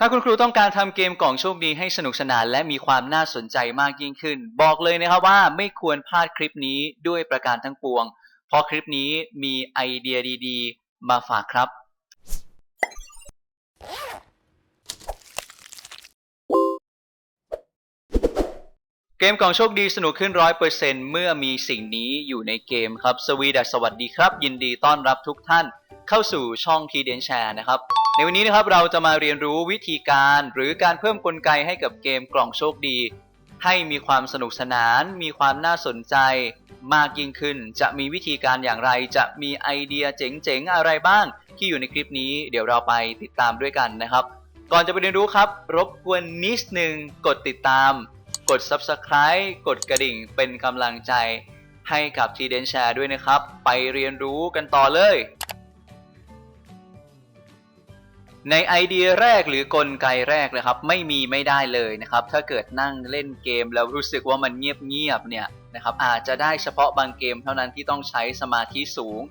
ถ้าคุณครูต้องการทำเกมกล่องโชคดีให้สนุกสนานและมีความน่าสนใจมากยิ่งขึ้น บอกเลยนะครับว่าไม่ควรพลาดคลิปนี้ด้วยประการทั้งปวง เพราะคลิปนี้มีไอเดียดี ๆ มาฝากครับ เกมกล่องโชคดีสนุกขึ้นร้อยเปอร์เซ็นเมื่อมีสิ่งนี้อยู่ในเกมครับ สวีดัสสวัสดีครับ ยินดีต้อนรับทุกท่านเข้าสู่ช่องทีเดนแชร์นะครับ ในวันนี้นะครับเราจะมาเรียนรู้วิธีการหรือการเพิ่มกลไกให้กับเกมกล่องโชคดี ให้มีความสนุกสนาน มีความน่าสนใจ มากยิ่งขึ้น จะมีวิธีการอย่างไร จะมีไอเดียเจ๋งๆอะไรบ้าง ที่อยู่ในคลิปนี้ เดี๋ยวเราไปติดตามด้วยกันนะครับ ก่อนจะไปเรียนรู้ครับ รบกวนนิดนึงกดติดตาม กด Subscribe กดกระดิ่งเป็นกำลังใจให้กับ t d e n Share ด้วยนะครับ ไปเรียนรู้กันต่อเลย ในไอเดียแรกหรือกลไกแรกเลยครับ ไม่มีไม่ได้เลยนะครับ ถ้าเกิดนั่งเล่นเกมแล้วรู้สึกว่ามันเงียบๆเนี่ยนะครับอาจจะได้เฉพาะบางเกมเท่านั้นที่ต้องใช้สมาธิสูง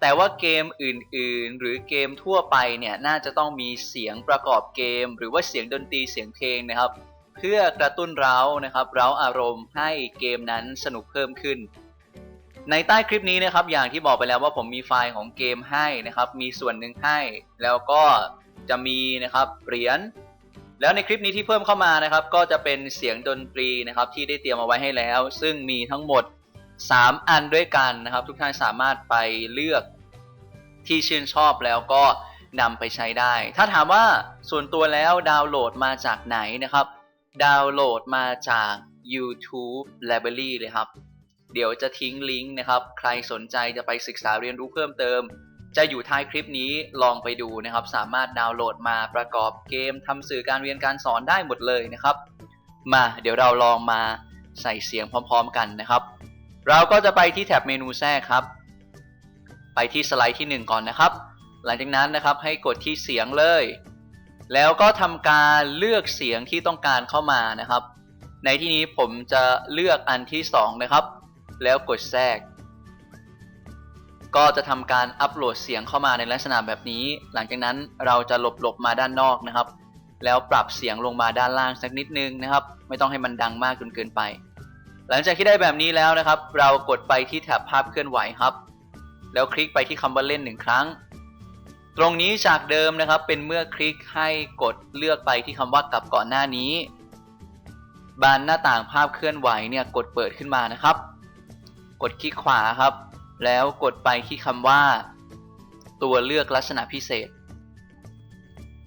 แต่ว่าเกมอื่นๆ หรือเกมทั่วไปเนี่ยน่าจะต้องมีเสียงประกอบเกม หรือว่าเสียงดนตรีเสียงเพลงนะครับ เพื่อกระตุ้นเรานะครับเราอารมณ์ให้เกมนั้นสนุกเพิ่มขึ้น ในใต้คลิปนี้นะครับอย่างที่บอกไปแล้วว่าผมมีไฟล์ของเกมให้นะครับ มีส่วนหนึ่งให้ แล้วก็จะมีนะครับเหรียญแล้วในคลิปนี้ที่เพิ่มเข้ามานะครับ ก็จะเป็นเสียงดนตรีนะครับที่ได้เตรียมเอาไว้ให้แล้ว ซึ่งมีทั้งหมด 3 อันด้วยกันนะครับ ทุกท่านสามารถไปเลือกที่ชื่นชอบแล้วก็นำไปใช้ได้ ถ้าถามว่าส่วนตัวแล้วดาวน์โหลดมาจากไหนนะครับ ดาวน์โหลดมาจาก YouTube Library เลยครับ เดี๋ยวจะทิ้งลิงก์นะครับ ใครสนใจจะไปศึกษาเรียนรู้เพิ่มเติม จะอยู่ท้ายคลิปนี้ลองไปดูนะครับ สามารถดาวน์โหลดมาประกอบเกมทำสื่อการเรียนการสอนได้หมดเลยนะครับ มา เดี๋ยวเราลองมาใส่เสียงพร้อมๆกันนะครับ เราก็จะไปที่แท็บเมนูแทรกครับ ไปที่สไลด์ที่ 1 ก่อนนะครับ หลังจากนั้นนะครับให้กดที่เสียงเลย แล้วก็ทำการเลือกเสียงที่ต้องการเข้ามานะครับ ในที่นี้ผมจะเลือกอันที่ 2 นะครับ แล้วกดแทรก ก็จะทำการอัปโหลดเสียงเข้ามาในลักษณะแบบนี้ หลังจากนั้นเราจะหลบหลบมาด้านนอกนะครับ แล้วปรับเสียงลงมาด้านล่างสักนิดนึงนะครับ ไม่ต้องให้มันดังมากจนเกินไป หลังจากที่ได้แบบนี้แล้วนะครับ เรากดไปที่แท็บภาพเคลื่อนไหวครับ แล้วคลิกไปที่คำว่าเล่นหนึ่งครั้ง ตรงนี้จากเดิมนะครับเป็นเมื่อคลิกให้กดเลือกไปที่คำว่ากลับก่อนหน้านี้ บานหน้าต่างภาพเคลื่อนไหวเนี่ยกดเปิดขึ้นมานะครับ กดคลิกขวาครับ แล้วกดไปที่คำว่า ตัวเลือกลักษณะพิเศษ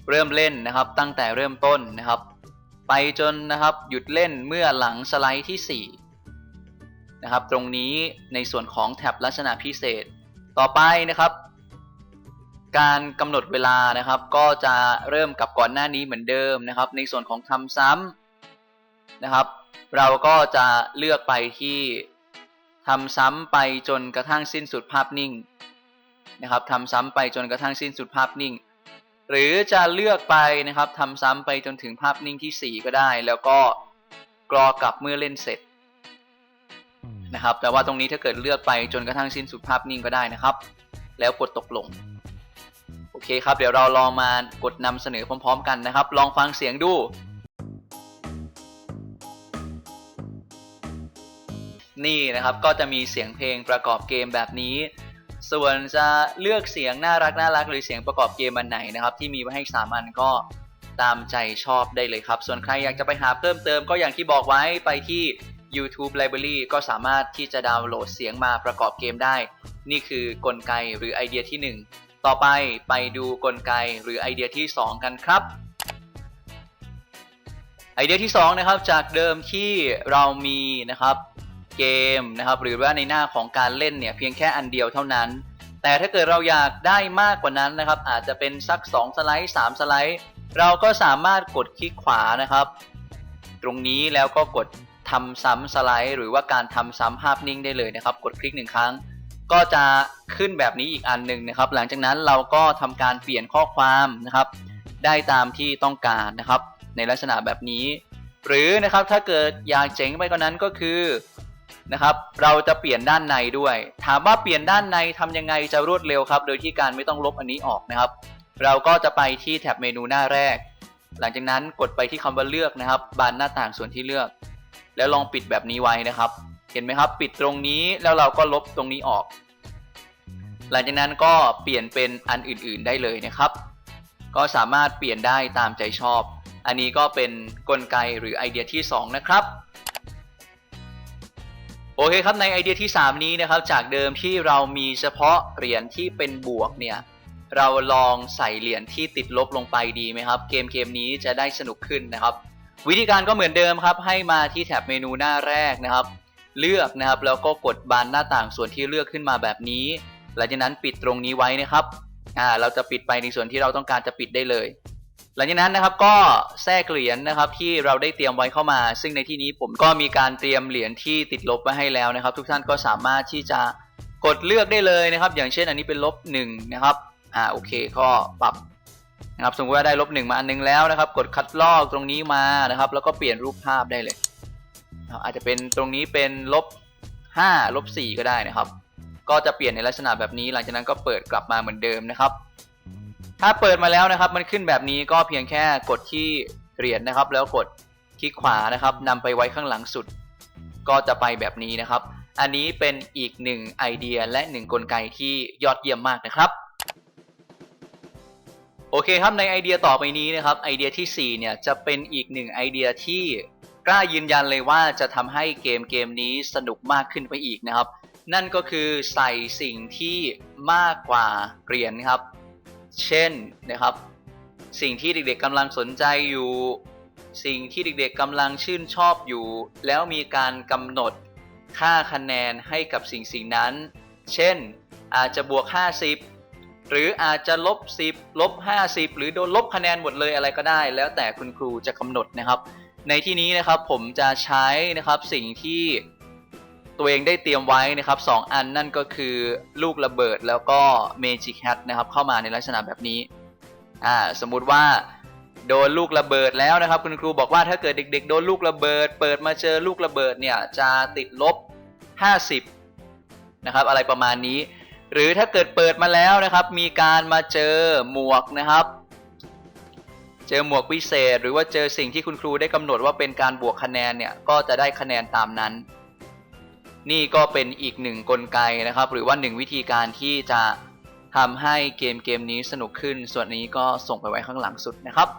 เริ่มเล่นนะครับตั้งแต่เริ่มต้นนะครับ ไปจนนะครับหยุดเล่นเมื่อหลังสไลด์ที่ 4 นะครับ ตรงนี้ในส่วนของแท็บลักษณะพิเศษ ต่อไปนะครับ การกำหนดเวลานะครับ ก็จะเริ่มกับก่อนหน้านี้เหมือนเดิมนะครับ ในส่วนของทำซ้ำนะครับ เราก็จะเลือกไปที่ทำซ้ำไปจนกระทั่งสิ้นสุดภาพนิ่งนะครับทำซ้ำไปจนกระทั่งสิ้นสุดภาพนิ่ง หรือจะเลือกไปนะครับทำซ้ำไปจนถึงภาพนิ่งที่ 4 ก็ได้ แล้วก็กรอกลับเมื่อเล่นเสร็จนะครับแต่ว่าตรงนี้ถ้าเกิดเลือกไปจนกระทั่งสิ้นสุดภาพนิ่งก็ได้นะครับ แล้วกดตกลง อเคครับ เดี๋ยวเราลองมากดนำเสนอพร้อม ๆ กันนะครับ ลองฟังเสียงดูนี่นะครับก็จะมีเสียงเพลงประกอบเกมแบบนี้ ส่วนจะเลือกเสียงน่ารักน่ารักหรือเสียงประกอบเกมอันไหนนะครับ ที่มีไว้ให้สามอันก็ตามใจชอบได้เลยครับ ส่วนใครอยากจะไปหาเพิ่มเติมก็อย่างที่บอกไว้ไปที่ YouTube Library ก็สามารถที่จะดาวน์โหลดเสียงมาประกอบเกมได้ นี่คือกลไกหรือไอเดียที่ 1 ต่อไปไปดูกลไกหรือไอเดียที่ 2 กันครับ ไอเดียที่ 2 นะครับ จากเดิมที่เรามีนะครับเกมนะครับหรือว่าในหน้าของการเล่นเนี่ยเพียงแค่อันเดียวเท่านั้น แต่ถ้าเกิดเราอยากได้มากกว่านั้นนะครับ อาจจะเป็นสัก 2 สไลด์ 3 สไลด์ เราก็สามารถกดคลิกขวานะครับ ตรงนี้แล้วก็กดทำซ้ำสไลด์ หรือว่าการทำซ้ำภาพนิ่งได้เลยนะครับ กดคลิกหนึ่งครั้ง ก็จะขึ้นแบบนี้อีกอันหนึ่งนะครับ หลังจากนั้นเราก็ทำการเปลี่ยนข้อความนะครับ ได้ตามที่ต้องการนะครับ ในลักษณะแบบนี้ หรือนะครับถ้าเกิดอยากเจ๋งไปกว่านั้นก็คือนะครับ เราจะเปลี่ยนด้านในด้วย ถามว่าเปลี่ยนด้านในทำยังไงจะรวดเร็วครับ โดยที่การไม่ต้องลบอันนี้ออกนะครับ เราก็จะไปที่แท็บเมนูหน้าแรก หลังจากนั้นกดไปที่คำว่าเลือกนะครับ บานหน้าต่างส่วนที่เลือก แล้วลองปิดแบบนี้ไว้นะครับ เห็นไหมครับ ปิดตรงนี้แล้วเราก็ลบตรงนี้ออก หลังจากนั้นก็เปลี่ยนเป็นอันอื่น ๆได้เลยนะครับ ก็สามารถเปลี่ยนได้ตามใจชอบ อันนี้ก็เป็นกลไกหรือไอเดียที่ 2 นะครับโอเคครับในไอเดียที่ 3 นี้นะครับ จากเดิมที่เรามีเฉพาะเหรียญที่เป็นบวกเนี่ยเราลองใส่เหรียญที่ติดลบลงไปดีไหมครับ เกมเกมนี้จะได้สนุกขึ้นนะครับ วิธีการก็เหมือนเดิมครับ ให้มาที่แท็บเมนูหน้าแรกนะครับ เลือกนะครับ แล้วก็กดบานหน้าต่างส่วนที่เลือกขึ้นมาแบบนี้ หลังจากนั้นปิดตรงนี้ไว้นะครับอ่าเราจะปิดไปในส่วนที่เราต้องการจะปิดได้เลย หลังจากนั้นนะครับก็แทรกเหรียญนะครับที่เราได้เตรียมไว้เข้ามา ซึ่งในที่นี้ผมก็มีการเตรียมเหรียญที่ติดลบไว้ให้แล้วนะครับ ทุกท่านก็สามารถที่จะกดเลือกได้เลยนะครับ อย่างเช่นอันนี้เป็นลบหนึ่งนะครับอ่าโอเคก็ปรับนะครับสมมติว่าได้ลบหนึ่งมาอันนึงแล้วนะครับ กดคัดลอกตรงนี้มานะครับ แล้วก็เปลี่ยนรูปภาพได้เลย อาจจะเป็นตรงนี้เป็นลบห้าลบสี่ก็ได้นะครับ ก็จะเปลี่ยนในลักษณะแบบนี้ หลังจากนั้นก็เปิดกลับมาเหมือนเดิมนะครับ ถ้าเปิดมาแล้วนะครับ มันขึ้นแบบนี้ก็เพียงแค่กดที่เหรียญนะครับ แล้วกดคลิกขวานะครับนำไปไว้ข้างหลังสุด ก็จะไปแบบนี้นะครับ อันนี้เป็นอีกหนึ่งไอเดียและหนึ่งกลไกที่ยอดเยี่ยมมากนะครับโอเคครับในไอเดียต่อไปนี้นะครับไอเดียที่4เนี่ยจะเป็นอีกหนึ่งไอเดียที่ กล้ายืนยันเลยว่าจะทำให้เกมเกมนี้สนุกมากขึ้นไปอีกนะครับ นั่นก็คือใส่สิ่งที่มากกว่าเหรียญครับ เช่นนะครับ สิ่งที่เด็กๆกำลังสนใจอยู่ สิ่งที่เด็กๆกำลังชื่นชอบอยู่ แล้วมีการกำหนดค่าคะแนนให้กับสิ่งสิ่งนั้น เช่น อาจจะบวก 50 หรืออาจจะลบ 10 ลบ 50 หรือโดนลบคะแนนหมดเลยอะไรก็ได้ แล้วแต่คุณครูจะกำหนดนะครับ ในที่นี้นะครับผมจะใช้นะครับสิ่งที่ตัวเองได้เตรียมไว้นะครับสองอันนั่นก็คือลูกระเบิดแล้วก็ Magic Hat นะครับเข้ามาในลักษณะแบบนี้อ่าสมมุติว่าโดนลูกระเบิดแล้วนะครับ คุณครูบอกว่าถ้าเกิดเด็ก ๆ โดนลูกระเบิด เปิดมาเจอลูกระเบิดเนี่ยจะติดลบ 50นะครับอะไรประมาณนี้ หรือถ้าเกิดเปิดมาแล้วนะครับ มีการมาเจอหมวกนะครับ เจอหมวกพิเศษ หรือว่าเจอสิ่งที่คุณครูได้กำหนดว่าเป็นการบวกคะแนนเนี่ยก็จะได้คะแนนตามนั้น นี่ก็เป็นอีกหนึ่งกลไกนะครับ หรือว่าหนึ่งวิธีการที่จะทำให้เกมเกมนี้สนุกขึ้น ส่วนนี้ก็ส่งไปไว้ข้างหลังสุดนะครับ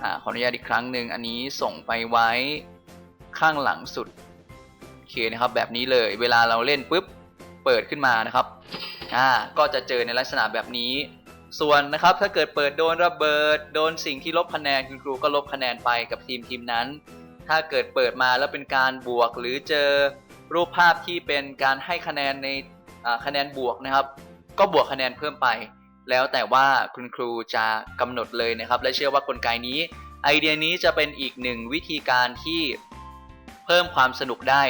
อขออนุญาตอีกครั้งหนึ่งอันนี้ส่งไปไว้ข้างหลังสุดโอเคนะครับ แบบนี้เลย เวลาเราเล่นปุ๊บเปิดขึ้นมานะครับอ่าก็จะเจอในลักษณะแบบนี้ ส่วนนะครับถ้าเกิดเปิดโดนระเบิด โดนสิ่งที่ลบคะแนนคุณครูก็ลบคะแนนไปกับทีมทีมนั้น ถ้าเกิดเปิดมาแล้วเป็นการบวก หรือเจอรูปภาพที่เป็นการให้คะแนนในคะแนนบวกนะครับ ก็บวกคะแนนเพิ่มไป แล้วแต่ว่าคุณครูจะกำหนดเลยนะครับ และเชื่อว่ากลไกนี้ ไอเดียนี้จะเป็นอีกหนึ่งวิธีการที่เพิ่มความสนุกได้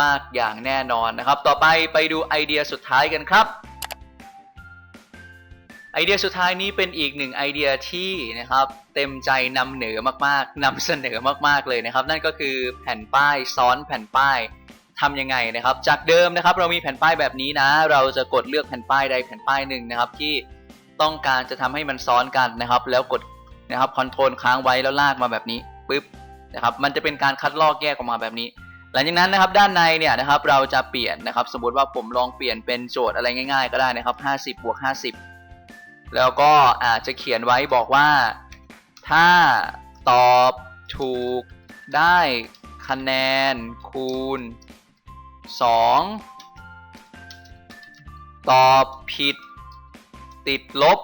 มากอย่างแน่นอนนะครับ ต่อไปไปดูไอเดียสุดท้ายกันครับ ไอเดียสุดท้ายนี้เป็นอีกหนึ่งไอเดียที่นะครับเต็มใจนำเหนือมากๆนำเสนอมากๆเลยนะครับ นั่นก็คือแผ่นป้ายซ้อนแผ่นป้ายทำยังไงนะครับ จากเดิมนะครับเรามีแผ่นป้ายแบบนี้นะ เราจะกดเลือกแผ่นป้ายใดแผ่นป้ายหนึ่งนะครับ ที่ต้องการจะทำให้มันซ้อนกันนะครับ แล้วกดนะครับคอนโทรลค้างไว้แล้วลากมาแบบนี้ปึ๊บนะครับ มันจะเป็นการคัดลอกแยกออกมาแบบนี้ หลังจากนั้นนะครับด้านในเนี่ยนะครับเราจะเปลี่ยนนะครับ สมมติว่าผมลองเปลี่ยนเป็นโจทย์อะไรง่าย ๆ ก็ได้นะครับ 50บวก50 แล้วก็อาจจะเขียนไว้บอกว่า ถ้าตอบถูกได้คะแนนคูณ 2 ตอบผิด ติดลบ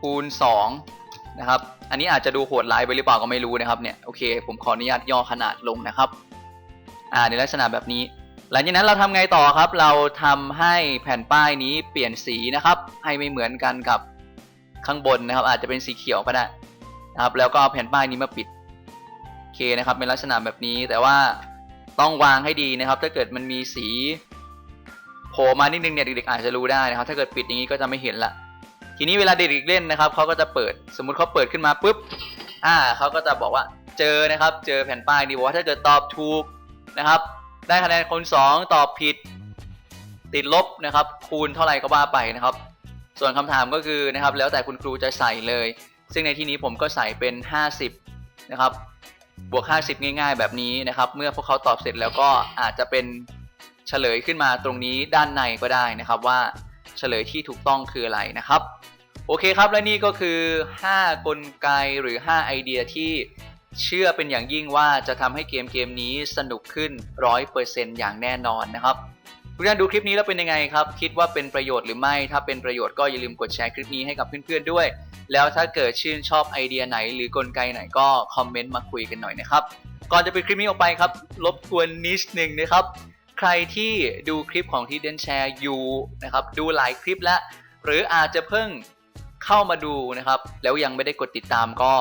คูณ 2 นะครับ อันนี้อาจจะดูโหดร้ายไปหรือเปล่าก็ไม่รู้นะครับเนี่ย โอเค ผมขออนุญาตย่อขนาดลงนะครับ อ่าในลักษณะแบบนี้ หลังจากนั้นเราทำไงต่อครับ เราทำให้แผ่นป้ายนี้เปลี่ยนสีนะครับ ให้ไม่เหมือนกันกับข้างบนนะครับ อาจจะเป็นสีเขียวก็ได้นะครับ แล้วก็เอาแผ่นป้ายนี้มาปิดโอเคนะครับเป็นลักษณะแบบนี้แต่ว่าต้องวางให้ดีนะครับ ถ้าเกิดมันมีสีโผล่มานิดนึงเนี่ยเด็กๆอาจจะรู้ได้นะครับ ถ้าเกิดปิดอย่างนี้ก็จะไม่เห็นละทีนี้เวลาเด็กๆเล่นนะครับเขาก็จะเปิดสมมุติเขาเปิดขึ้นมาปุ๊บอ่าเขาก็จะบอกว่าเจอนะครับ เจอแผ่นป้ายนี้บอกว่าถ้าเกิดตอบถูกนะครับ ได้คะแนนคนสองตอบผิด ติดลบนะครับ คูณเท่าไหร่ก็ว่าไปนะครับ ส่วนคำถามก็คือนะครับ แล้วแต่คุณครูจะใส่เลย ซึ่งในที่นี้ผมก็ใส่เป็น 50 นะครับ บวก 50 ง่าย ๆ แบบนี้นะครับ เมื่อพวกเขาตอบเสร็จแล้วก็อาจจะเป็นเฉลยขึ้นมาตรงนี้ด้านในก็ได้นะครับว่าเฉลยที่ถูกต้องคืออะไรนะครับ โอเคครับและนี่ก็คือ 5 กลไกหรือ 5 ไอเดียที่ เชื่อเป็นอย่างยิ่งว่าจะทำให้เกมเกมนี้สนุกขึ้น100%อย่างแน่นอนนะครับทุกท่านดูคลิปนี้แล้วเป็นยังไงครับ คิดว่าเป็นประโยชน์หรือไม่ ถ้าเป็นประโยชน์ก็อย่าลืมกดแชร์คลิปนี้ให้กับเพื่อนๆด้วย แล้วถ้าเกิดชื่นชอบไอเดียไหน หรือกลไกไหนก็คอมเมนต์มาคุยกันหน่อยนะครับ ก่อนจะไปคลิปนี้ออกไปครับรบกวนนิดหนึ่งนะครับ ใครที่ดูคลิปของที่เดนแชร์อยู่นะครับดูหลายคลิปแล้วหรืออาจจะเพิ่งเข้ามาดูนะครับ แล้วยังไม่ได้กดติดตามก็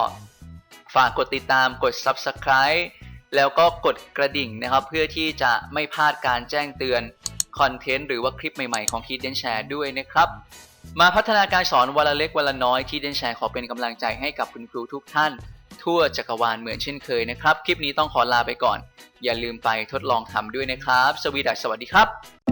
ฝากกดติดตามกด Subscribe แล้วก็กดกระดิ่งนะครับ เพื่อที่จะไม่พลาดการแจ้งเตือนคอนเทนต์หรือว่าคลิปใหม่ๆของทีเดนแชร์ด้วยนะครับ มาพัฒนาการสอนวันละเล็กวันละน้อยที่เดนแชร์ขอเป็นกำลังใจให้กับคุณครูทุกท่าน ทั่วจักรวาลเหมือนเช่นเคยนะครับ คลิปนี้ต้องขอลาไปก่อน อย่าลืมไปทดลองทำด้วยนะครับ สวีดัสสวัสดีครับ